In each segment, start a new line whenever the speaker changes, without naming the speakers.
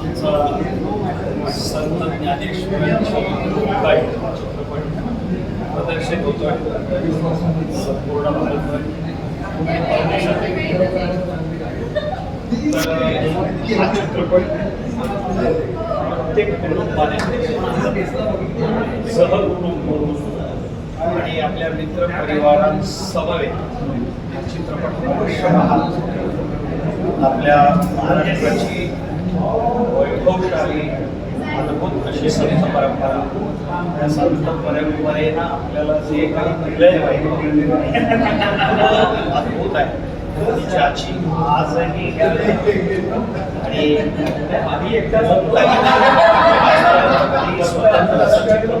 आमचा संत ज्ञानेश्वर काही चित्रपट प्रदर्शित होतोय. संपूर्ण भारतभर. हा चित्रपट प्रत्येक कुटुंबाने सहकुटुंब आणि आपल्या मित्र परिवारांसमवेत चित्रपट आपल्या महाराष्ट्राची वैभवशाली अद्भुत अशी संत परंपरा त्या संत परंपरेनं आपल्याला जे काही मिळलंय वैभव अद्भुत आहे ज्याची आजही आणि आधी एकदा स्वतंत्र असं नाही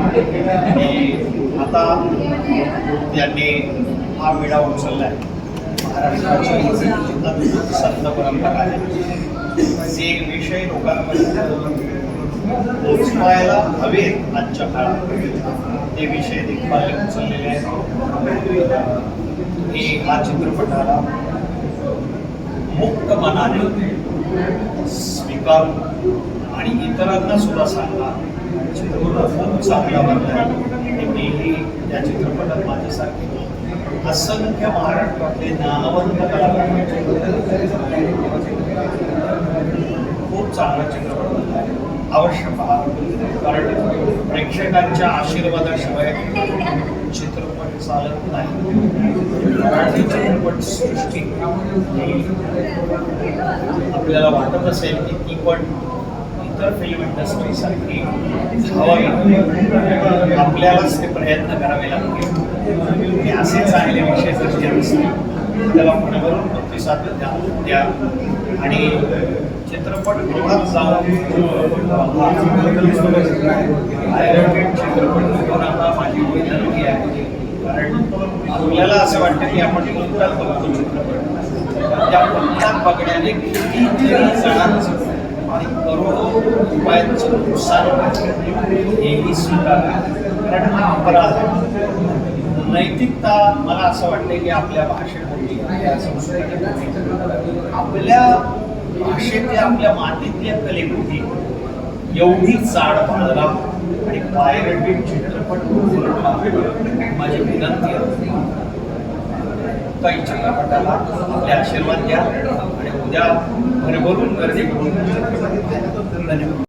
आणि आता त्यांनी हा विडा उचलला आहे महाराष्ट्राची संत परंपरा आहे. जे विषय लोकांपर्यंत पोचवायला हवेत आजच्या काळात ते विषय देखभाल उचललेले आहेत. हे हा चित्रपटाला मुक्त मनाने स्वीकारून आणि इतरांना सुद्धा सांगा. चित्रपट खूप चांगला वाटला आणि मीही त्या चित्रपटात माझ्यासारखे असंख्य महाराष्ट्रातले नामवंत कलाकार खूप चांगला चित्रपट बनला आहे. अवश्य पहा. कारण प्रेक्षकांच्या आशीर्वादाशिवाय चित्रपट चालत नाही. मराठी चित्रपट सृष्टी. आपल्याला वाटत असेल की ती पण तर फिल्म इंडस्ट्रीसारखी हवावी आपल्यालाच ते प्रयत्न करावे लागतील. असे चांगले विषय जर जे असतील. त्याला पुढेवरून प्रतिसाद द्या द्या. आणि चित्रपट गृहात जाऊन चित्रपट बघून आता माझी विनंती आहे. कारण आपल्याला असं वाटतं की आपण मुक्तात बघतो चित्रपट. त्या कोणत्याच बघण्याने किती जणांचं आणि करोडो रुपयांचं नुकसान हेही स्वीकार कारण हा अपराध आहे. नैतिकता मला असं वाटतं की आपल्या भाषेमध्ये आपल्या संस्कृतीमध्ये. आपल्या भाषेतल्या आपल्या मातीतल्या कलेमध्ये एवढी चाड बाळगा आणि पायरटेड चित्रपट माझी विनंती आहे. काही चित्रपटाला आपले आशीर्वाद द्या आणि उद्या आणि बोलून गर्दी करून धन्यवाद.